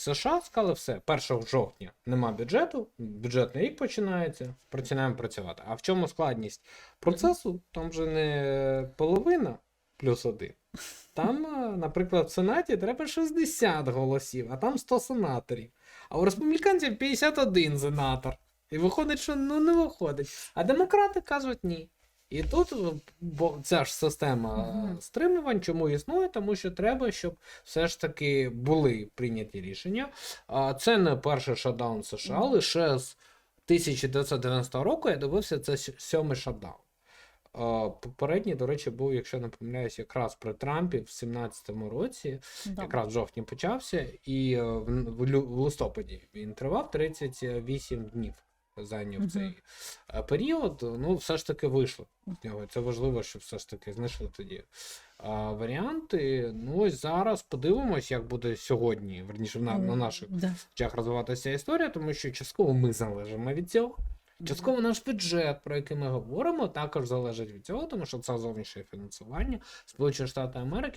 США сказали все, 1 жовтня нема бюджету, бюджетний рік починається, починаємо працювати. А в чому складність процесу? Там же не половина плюс один. Там, е, наприклад, в Сенаті треба 60 голосів, а там 100 сенаторів. А у республіканців 51 сенатор. І виходить, що ну не виходить. А демократи кажуть ні. І тут е, бо ця ж система Мгм. е, стримувань, чому існує, тому що треба, щоб все ж таки були прийняті рішення. А це не перший шатдаун США, Мгм. лише з 1990 року я дивився, це сьомий шатдаун. Попередній, до речі, був, якщо не помиляюсь, якраз при Трампі в 17-му році, Да. якраз в жовтні почався, і е, в листопаді він тривав 38 днів. Зайняв Мгм. цей е, період, ну, все ж таки вийшло. Це важливо, щоб все ж таки знайшли тоді а, варіанти. Ну, ось зараз подивимось, як буде сьогодні, верніше, на, на наших Да. очах розвиватися історія, тому що частково ми залежимо від цього. Частково наш бюджет, про який ми говоримо, також залежить від цього, тому що це зовнішнє фінансування Сполучені Штати Америки